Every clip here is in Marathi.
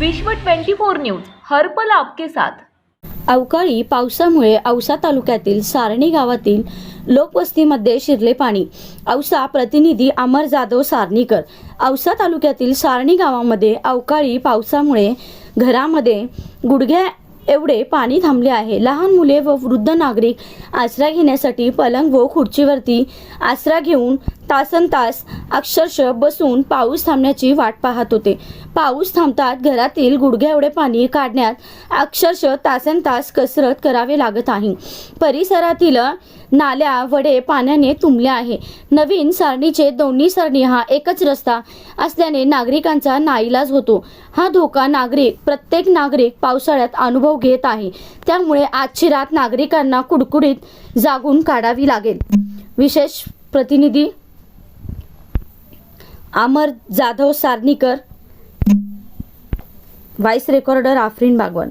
विश्व 24 न्यूज हर्पल आपके साथ. अवकाळी पावसामुळे औसा तालुक्यातील सारणी गावातील लोकवस्तीमध्ये शिरले पाणी. औसा प्रतिनिधी अमर जाधव सारणीकर. औसा तालुक्यातील सारणी गावामध्ये अवकाळी पावसामुळे घरामध्ये गुडघ्या एवढे पाणी थांबले आहे. लहान मुले व वृद्ध नागरिक आसरा घेण्यासाठी पलंग व खुर्चीवरती आसरा घेऊन तासन तास अक्षरशः बसून पाऊस थांबण्याची वाट पाहत होते. पाऊस थांबतात घरातील गुडघ्या एवढे पाणी काढण्यात अक्षरशः तासन तास कसरत करावे लागत आहे. परिसरातील नाल्या वडे पाण्याने तुंबले आहे. नवीन सारणीचे दोन्ही सरणी हा एकच रस्ता असल्याने नागरिकांचा नाईलाज होतो. हा धोका नागरिक प्रत्येक नागरिक पावसाळ्यात अनुभव घेत आहे. त्यामुळे आजची रात नागरिकांना कुडकुडीत जागून काढावी लागेल. विशेष प्रतिनिधी अमर जाधव सारनीकर व्हाईस रेकॉर्डर आफरीन बागवान.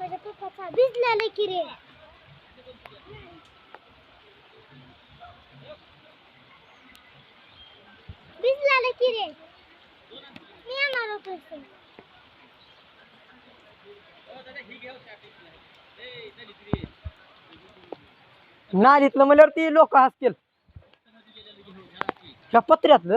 माझ्या पप्पाचा भिजलेला की रे? भिजलेलं की रे? मी येणार होतो इथे. नालीतलं म्हणल्यावर ती लोक हसतील. त्या पत्र्यातलं?